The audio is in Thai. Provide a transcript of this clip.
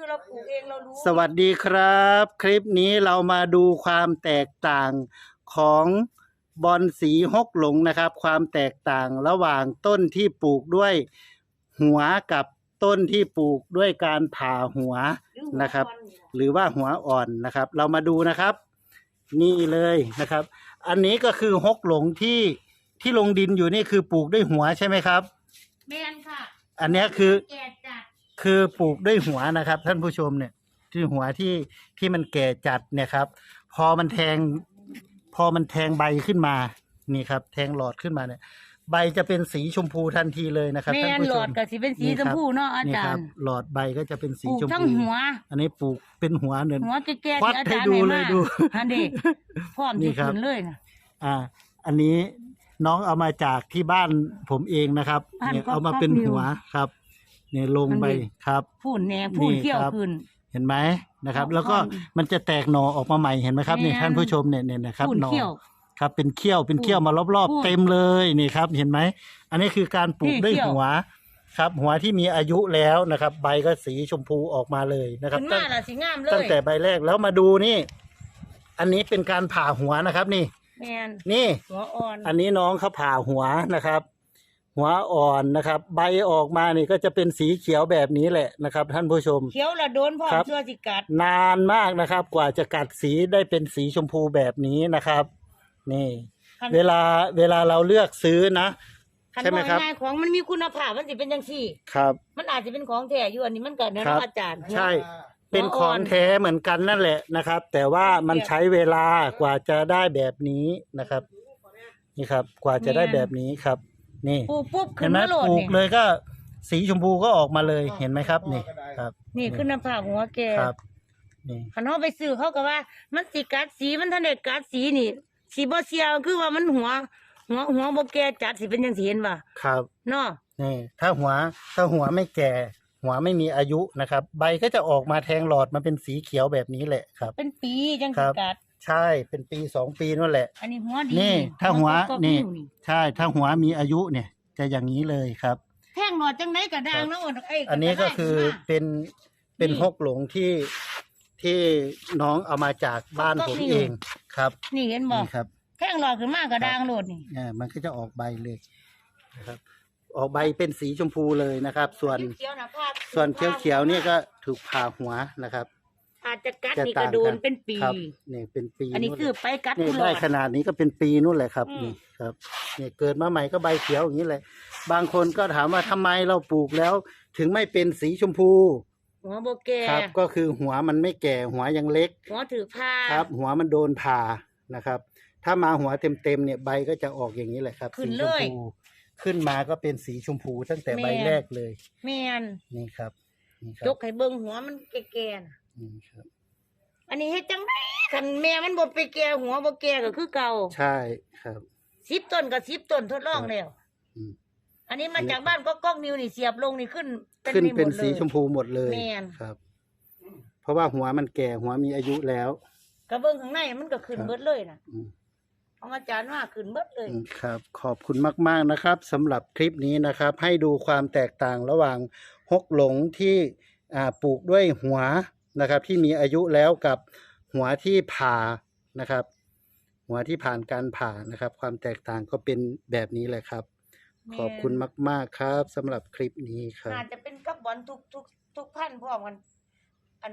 คือเราปลูกเองเรารู้สวัสดีครับ คลิปนี้เรามาดูความแตกต่างของบอนสีฮกหลงนะครับ ความแตกต่างระหว่างต้นที่ปลูกด้วยหัวกับต้นที่ปลูกด้วยการผ่าหัวนะครับ หรือว่าหัวอ่อนนะครับ เรามาดูนะครับ นี่เลยนะครับ อันนี้ก็คือฮกหลงที่ที่ลงดินอยู่นี่คือปลูกด้วยหัวใช่ไหมครับ แมนค่ะ อันเนี้ยคือ แก่จัด คือปลูกด้วยหัวนะครับ ท่านผู้ชมเนี่ยที่หัวที่ที่มันแก่จัดเนี่ยครับ พอมันแทง พอมันแทงใบขึ้นมานี่ครับ แทงหลอดขึ้นมาเนี่ย ใบจะเป็นสีชมพูทันทีเลยนะครับแมท่านนผู้หลชอมดกับสีเป็นสีนี่ชคมรับพูเนาะอานี่จาครัรบย์หลอดใบก็จะเป็นสีปลูกชมทั้งพูหัว อันนี้ปลูกเป็นหัวเนินหัวแก่ๆควัดที่อาให้จารย์ดูให้เลยมาดูอันเด็กพร้อมนี่ที่ครับ ขึ้นเลยนะ อ่า อันนี้น้องเอามาจากที่บ้านผมเองนะครับบ้านเนี่ยก็เอามาเป็นก็มีหัวครับ เนี่ยลงไปมันมี ครับพูนแหน่พูนนี่เขี้ยวครับขึ้น เห็นไหมนะครับเอาแล้วก็ข้อมมันจะแตกหน่อออกมาใหม่เห็นไหมครับนี่แม่น ท่านผู้ชมเนี่ยเนี่ยนะครับพูนหน่อเขี้ยว ครับเป็นเขี้ยวเป็นเขี้ยวมารอบพูนๆเต็มเลยนี่ครับ เห็นไหมอันนี้คือการปลูกนี่ด้วยเขี้ยว หัวครับ หัวที่มีอายุแล้วนะครับ ใบก็สีชมพูออกมาเลยนะครับขึ้นตั้มางละสีงามเลยตั้งแต่ใบแรกแล้วมาดูนี่ อันนี้เป็นการผ่าหัวนะครับ นี่ แมนนี่ หัวอ่อนอันนี้น้องเขาผ่าหัวนะครับ หัวอ่อนนะครับ ใบออกมานี่ก็จะเป็นสีเขียวแบบนี้แหละนะครับ ท่านผู้ชม เขียวละโดนพร้อมครับ ชั่วสิกัด นานมากนะครับ กว่าจะกัดสีได้เป็นสีชมพูแบบนี้นะครับ นี่ คัน เวลาเวลาเราเลือกซื้อนะ คันใช่ไหมครับว่าง่ายๆของมันมีคุณภาพมันสิเป็นจังซี่ ครับ มันอาจจะเป็นของแท้อยู่อันนี้มันก็เนาะครับอาจารย์ ใช่หัวเป็นของแท้เหมือนกันนั่นแหละนะครับ แต่ว่ามันใช้เวลากว่าจะได้แบบนี้นะครับ นี่ครับ กว่าจะได้แบบนี้ครับ นี่ ปลูกปุ๊บเห็ขึ้นนไหมมาโหลดปลูกนี่เลยก็สีชมพูก็ออกมาเลยเห็นไหมครับ นี่ครับนี่คุณภาพหัวแกครับนี่คันเฮาไปซื้อเขาก็ว่า มันสิกัดสีมันทันได้กัดสีนี่ สีบ่เสียวคือว่ามันหัว หัวหัวบ่แก่จัดสิเป็นจังซี่เห็นบ่ครับเนาะนี่ถ้าหัวถ้าหัวไม่แก่ หัวไม่มีอายุนะครับ ใบก็จะออกมาแทงหลอดมาเป็นสีเขียวแบบนี้แหละครับ เป็นปีจังคสิรับ กัด ใช่เป็นปีสองปีนั่นแหละ อันนี้หัวดีนี่ถ้าหัวก็นี่นิ้วใช่ถ้าหัวมีอายุเนี่ย จะอย่างนี้เลยครับ แท่งหลอดจังได๋ก็ดังเนาะเอ้ยอันนี้ก็คือได้เป็นเป็นนี่ฮกหลงที่ที่น้องเอามาจากบ้านก็ผมนี่เองครับนี่เห็นบ่นี่ครับแท่งหลอดขึ้นมาก็ดังโลดนี่อ่ามันก็จะออกใบเลยนะครับ ออกใบเป็นสีชมพูเลยนะครับ ส่วนเขียวๆนะภาพส่วนเขียวๆเนี่ยก็ถูกผ่าหัวนะครับ อาจจะกัดจะนี่ต่าก็งโดกันนเป็นปี ครับนี่เป็นปีอันนี้นู่นคือเลยไปกัดนี่คุณหลอได้ดขนาดนี้ก็เป็นปีนู่นแหละครับอืม นี่ครับนี่เกิดมาใหม่ก็ใบเขียวอย่างนี้เลยบางคนก็ถามว่าทำไมเราปลูกแล้ว ถึงไม่เป็นสีชมพูหัวโบแกครับ ก็คือหัวมันไม่แก่หัวยังเล็ก หัวถือผ้าครับ หัวมันโดนผ่านะครับ ถ้ามาหัวเต็มๆเนี่ยใบก็จะออกอย่างนี้แหละครับขึ้นสีชเลมยพูขึ้นมาก็เป็นสีชมพูตั้งแต่ใบแม่ แรกเลยแม่นนี่ครับนี่คยรับกให้เบิ่งหัวมันแก่ๆน่ะ นี่ครับ อันนี้เฮ็ดจังไดคันแม่มันบ่ไปแก่หัวบ่แก่ก็คือเก่าใช่ครับ10ต้นก็10ต้นทดลองแล้วอืม อันนี้มาจากบ้านก็ก๊อกนิ้วนี่เสียบลงนี่ขึ้นขึ้นนี่หมเป็นดลย สีชมพูหมดเลยแม่น ครับ เพราะว่าหัวมันแก่หัวมีอายุแล้วก็เบิ่งข้างในมันก็ขึ้นครับเบิดเลยน่ะอืม ของอาจารย์ว่าขึ้นเบิดเลยอืมครับ ขอบคุณมาก ๆ นะครับสำหรับคลิปนี้นะครับ ให้ดูความแตกต่างระหว่างฮกหลงที่อ่าปลูกด้วยหัว นะครับ ที่มีอายุแล้วกับหัวที่ผ่านะครับ หัวที่ผ่านการผ่านะครับ ความแตกต่างก็เป็นแบบนี้แหละครับแม่นขอบคุณมาก ๆครับสำหรับคลิปนี้ครับ อาจจะเป็นกับบอลทุกทุกทุกพันธุ์พร้อมกันอัน